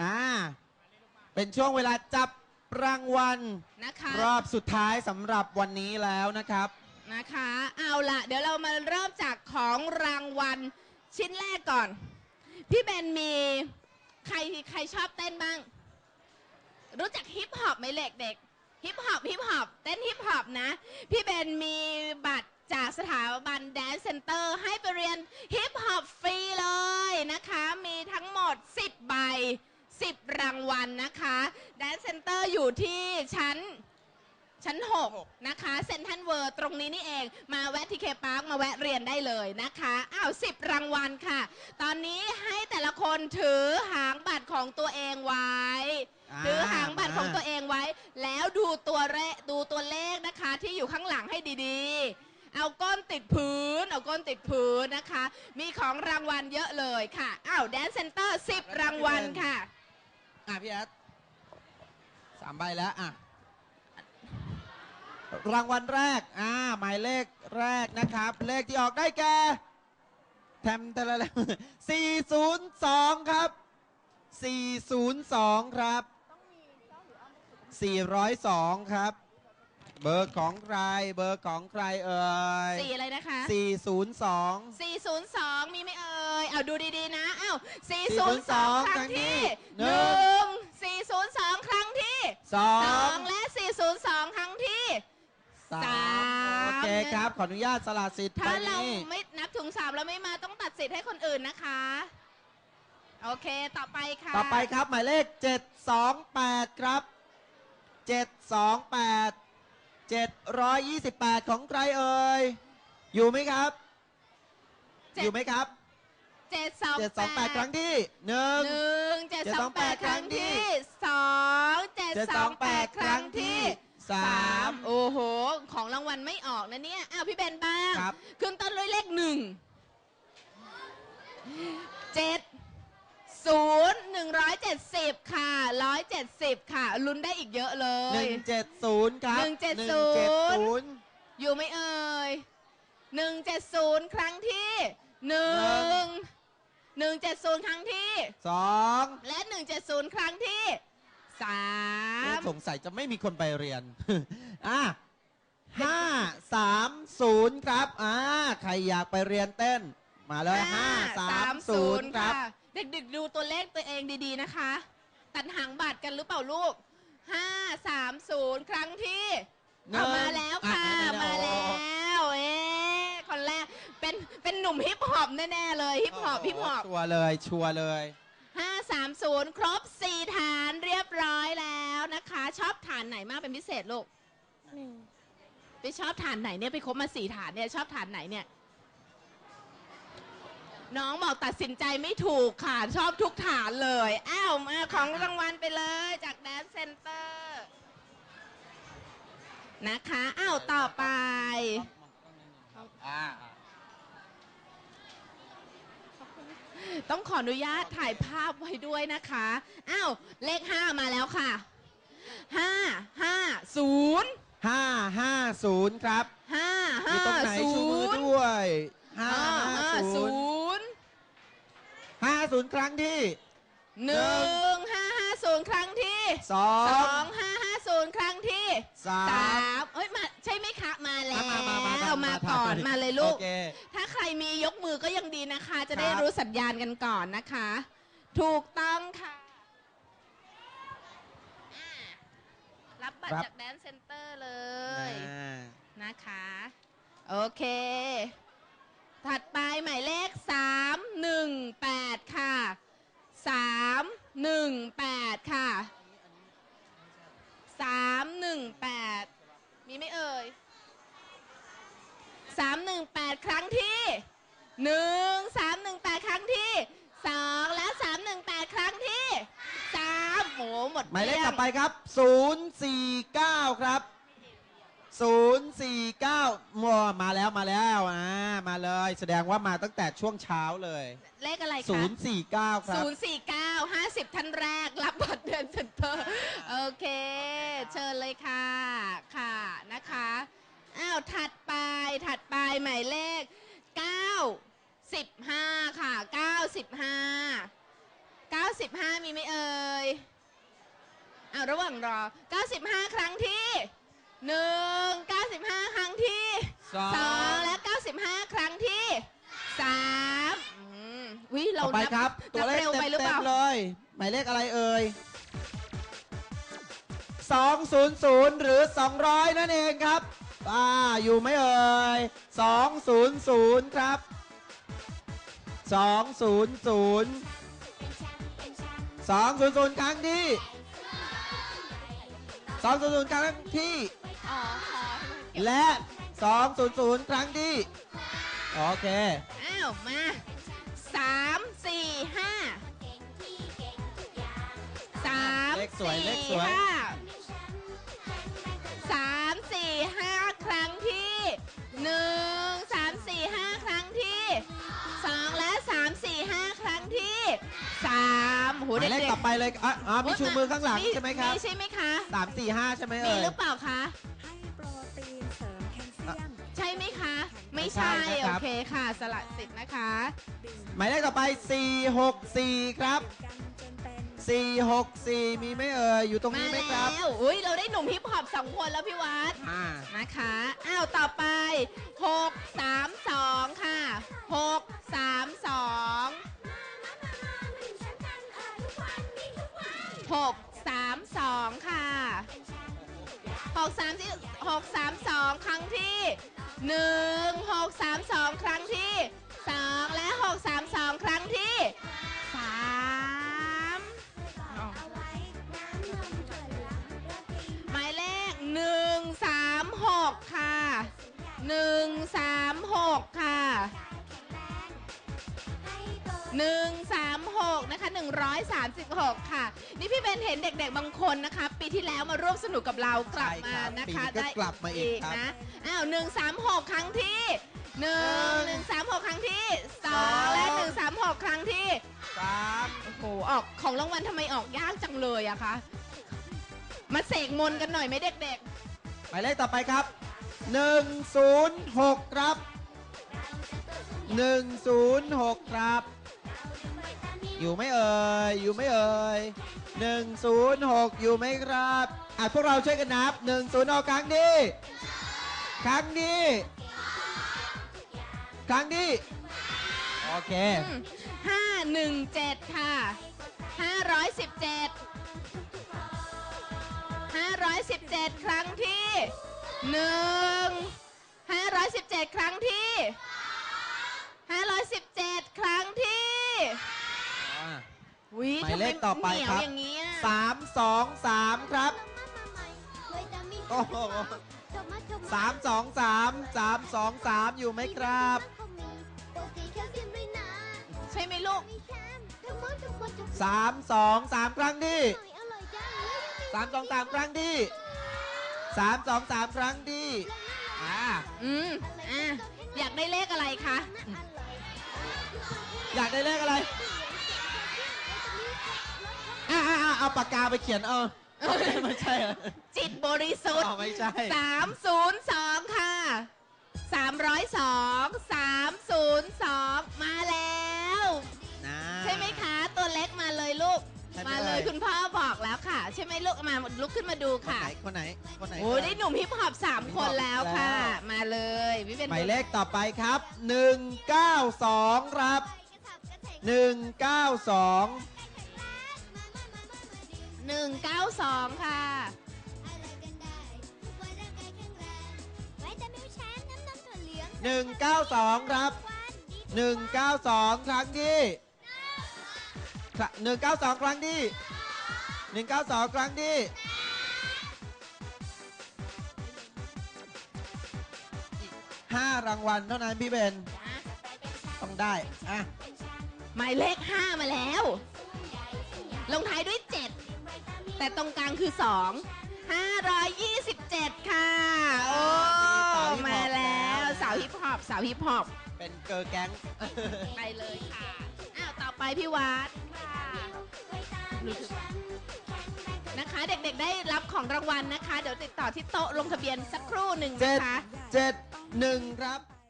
อ่าเป็นช่วงเวลาจับรางวัลนะคะรอบสุดท้ายสำหรับวันนี้แล้วนะครับนะคะ เอาละเดี๋ยวเรามาเริ่มจากของรางวัลชิ้นแรกก่อน พี่เบนมีใครใครชอบเต้นบ้าง รู้จักฮิปฮอปไหมเล็กเด็กฮิปฮอปฮิปฮอปเต้นฮิปฮอปนะ พี่เบนมีบัตรจากสถาบันแดนเซ็นเตอร์ให้ไปเรียนฮิปฮอปฟรีเลยนะคะ มีทั้งหมด 10 ใบ 10 รางวัลนะคะแดนเซ็นเตอร์อยู่ที่ชั้นชั้น 6 นะคะเซนทันเวิร์ตรงนี้นี่เองมาแวะที่เคปาร์คมาแวะเรียนได้เลยนะคะอ้าวสิบรางวัลค่ะ ตอนนี้ให้แต่ละคนถือหางบัตรของตัวเองไว้ อ่า ถือหางบัตรมาของตัวเองไว้ แล้วดูตัวเลขดูตัวเลขนะคะที่อยู่ข้างหลังให้ดีๆ เอาก้นติดพื้น เอาก้นติดพื้นนะคะ มีของรางวัลเยอะเลยค่ะอ้าวแดนเซนเตอร์สิบรางวัลค่ะ อะพี่แอดสามใบแล้วอะรางวัลแรกอ่าหมายเลขแรกนะครับ เลขที่ออกได้แก่แทมแต่ละสี่ศูนย์สองครับสี่ศูนย์สองครับสี่ร้อยสองครับ เบอร์ของใคร เบอร์ของใครเอ่ยสี่อะไรนะคะสี่ศูนย์สอง402 มีไหมเอ่ยเอาดูดีๆนะเอ้า402 402ครั้งที่หนึ่หนึ่ง402 ครั้งที่สอสองงและ 402 ครั้งที่สาสามโอเคครับ ขออนุญาตสละสิทธิ์ถ้าไปเรานี้ไม่นับถึงสามแล้วไม่มาต้องตัดสิทธิ์ให้คนอื่นนะคะ โอเคต่อไปค่ะ ต่อไปครับหมายเลข 728 ครับ 728 728 ของใครเอ่ย อยู่ไหมครับ เจ็ด อยู่ไหมครับ728 728 ครั้งที่หนึ่ง1 728ครั้งที่สอง728ครั้งที่สามโอ้โห ของรางวัลไม่ออกนะเนี่ยอ้าวพี่เบนบ้าง ครับ ขึ้นต้นด้วยเลขหนึ่งเจ็ด ศูนย์หนึ่งร้อยเจ็ดสิบค่ะร้อยเจ็ดสิบค่ะ ลุ้นได้อีกเยอะเลย 170 ครับ 170 170 อยู่ไหมเอ่ยหนึ่งเจ็ดศูนย์ครั้งที่หนึ่งหนึ่งเจ็ดศูนย์ครั้งที่ 2 และหนึ่งเจ็ดศูนย์ครั้งที่สามสงสัยจะไม่มีคนไปเรียน อะห้าสามศูนย์ครับ อ่า ใครอยากไปเรียนเต้น มาเลยห้าสามศูนย์ครับะ เด็กๆดูตัวเลขตัวเองดีๆนะคะ ตัดหางบัตรกันหรือเปล่าลูกห้าสามศูนย์ครั้งที่หนึ่งเอามาแล้วค่ะ อะมาโอ้แล้ว เอ๊ะคนแรกเป็นเป็นหนุ่มฮิปฮอปแน่ๆเลยฮิปฮอปฮิปฮอป ชัวร์เลยชัวร์เลยห้าสามศูนย์ครบสี่ฐานเรียบร้อยแล้วนะคะ ชอบฐานไหนมากเป็นพิเศษลูกไปชอบฐานไหนเนี่ยไปครบมาสี่ฐานเนี่ยชอบฐานไหนเนี่ย น้องบอกตัดสินใจไม่ถูกค่ะ ชอบทุกฐานเลย อ้าวมาของรางวัลไปเลยจากแดนเซ็นเตอร์นะคะ อ้าวต่อไป อ่าต้องขออนุญาตถ่ายภาพไว้ด้วยนะคะ อ้าว เลขห้ามาแล้วค่ะห้าห้าศูนย์ห้าห้าศูนย์ครับห้าอห้ายู่ตรงไหนศูชูมือนย์ด้วยห้าห้าห้าห้าศูศูนย์นย์ห้าศู นย์ครั้งที่ หนึ่งห้าห้าศูนย์ครั้งที่สอสองงห้าห้าศูนย์ครั้งที่สาสามมเอ้ยมาใช่ไหมคะมาแล้วมามามามามาก่อนมาเลยลูก โอเค ถ้าใครมียกมือก็ยังดีนะคะ จะได้ครับ รู้สัญญาณกันก่อนนะคะ ถูกต้องค่ะอ่ารับบัตรจากแดนเซ็นเตอร์เลย อ่านะคะ โอเค ถัดไปหมายเลข 318ค่ะ สามหนึ่งแปดค่ะสามหนึ่งแปดมีไม่เอ่ยสามหนึ่งแปดครั้งที่หนึ่งสามหนึ่งแปดครั้งที่สองและสามหนึ่งแปดครั้งที่สามโอ้หมดหมายเลขต่อไปครับศูนย์สี่เก้าครับ 049มัวมาแล้วมาแล้วอ่ามาเลย แสดงว่ามาตั้งแต่ช่วงเช้าเลย เลขอะไรคะ049 ครับ 049 50 ท่านแรก รับบัตรเดินเซ็นเตอร์โอเค เชิญเลยค่ะ ค่ะนะคะอ้าวถัดไปถัดไปหมายเลข9 15ค่ะ95 95 95 มีไหมเอ่ยอ้าวระหว่างรอ 95 ครั้งที่ หนึ่ง95ครั้งที่สอง สองและ95ครั้งที่สามอืมวิเราต่อไปนับครับ ตัวนับเลขเร็วเต็ไปหรือเปล่ามๆเลย หมายเลขอะไรเอ่ย 200 หรือ 200 นั่นเองครับอ่าอยู่ไหมเอ่ย 200 ครับ 200 200 ครั้งที่ 200 ครั้งที่ อ๋อขอและ 200 ครั้งที่ โอเค อ้าว มาสามสี่ห้าสามเลขสวยสี่เลขสวย ห้าสามสี่ห้าครั้งที่หนึ่งสามสี่ห้าครั้งที่สองและสามสี่ห้าครั้งที่สามโหหมายเลขเด็กต่อไปเลยอะอะๆมีชูมือข้างหลังใช่ไหมครับ มีใช่ไหมคะสามสี่ห้าใช่ไหมมีเอ่ยหรือเปล่าคะ ไม่ไม่ใช่ใช่นะครับโอเคค่ะ สละสิทธิ์นะคะ หมายเลขต่อไป 464 ครับกันจนเป็น464 มีไหมเอ่ย อยู่ตรงมานี้ไหมแล้ครับวอุ้ยเราได้หนุ่มฮิปฮอปสองคนแล้วพี่วัด อ่านะคะ อ้าว ต่อไป 6 3 2 ค่ะ 6 3 2 6 3 2 ค่ะ 6 3ที่6 3 2 ครั้งที่ 1 6 3 2 ครั้งที่ 2 และ 6 3 2 ครั้งที่ 3 หมายเลข 136 ค่ะ 136 ค่ะ 136 นะคะ 136 ค่ะ นี่พี่เบนเห็นเด็กๆบางคนนะคะ ปีที่แล้วมาร่วมสนุกกับเรากลับมานะคะใช่ครับปีนี้ก็กลับมาอีกครับ นะอ้าว136ครั้งที่1 136ครั้งที่2และ136ครั้งที่3โอ้โห ออกของรางวัลทำไมออกยากจังเลยอะคะ มาเสกมนต์กันหน่อยไหมเด็กหมายเลขต่อไปครับ 106 ครับ 106 ครับ อยู่ไหมเอ่ยอยู่ไหมเอ่ย106 อยู่ไหมครับอะพวกเราช่วยกันนับ 106ครั้งนี้ ครั้งนี้ ครั้งนี้ โอเค ห้าหนึ่งเจ็ดค่ะห้าร้อยสิบเจ็ดห้าร้อยสิบเจ็ดครั้งที่หนึ่งห้าร้อยสิบเจ็ดครั้งที่ห้าร้อยสิบเจ็ดครั้งที่ วิหมายเลขต่อไปครับเหนียวอย่างนี้อะสามสองสามครับ โอ้โห สามสองสามสามสองสามอยู่ไหมครับ ใช่ไหมลูก สามสองสามครั้งที่สามสองสามครั้งที่สามสองสามครั้งที่อ่าอืมอะอยากได้เลขอะไรคะ อยากได้เลขอะไร เอาปากกาไปเขียนเอาไม่ใช่เหรอจิตบริสุทธิ์ อ๋อไม่ใช่สามศูนย์สองค่ะสามร้อยสองสามศูนย์สองมาแล้ว นะ ใช่ไหมคะ ตัวเล็กมาเลยลูก ใช่ไหมมาเลยเอ่ย คุณพ่อบอกแล้วค่ะ ใช่ไหมลูกมาลุกขึ้นมาดูคนค่ะไหนคนไหน คนไหน โอ้ได้หนุ่มฮิปฮอปสามคนแล้วค่ะ แล้ว มาเลยพี่เป็นหมายเลขต่อไปครับ 192 ครับ 192 หนึ่งเก้าสองค่ะ192 ครับ192 ครั้งที่ครับ192 ครั้งที่ 192 ครั้งที่อีก5รางวัลเท่านั้นพี่เบนต้องได้ อะ หมายเลขห้ามาแล้ว ลงท้ายด้วยเจ็ด แต่ตรงกลางคือสองห้าร้อยยี่สิบเจ็ดค่ะ โอ้มาแล้วสาวฮิปฮอปสาวฮิปฮอปเป็นเกอร์แก๊ง ไปเลยค่ะ อ้าว ต่อไปพี่วัดค่ะนะคะเด็กๆได้รับของรางวัลนะคะ เดี๋ยวติดต่อที่โต๊ะลงทะเบียนสักครู่หนึ่งเจ็ดนะคะเจ็ดหนึ่งครับ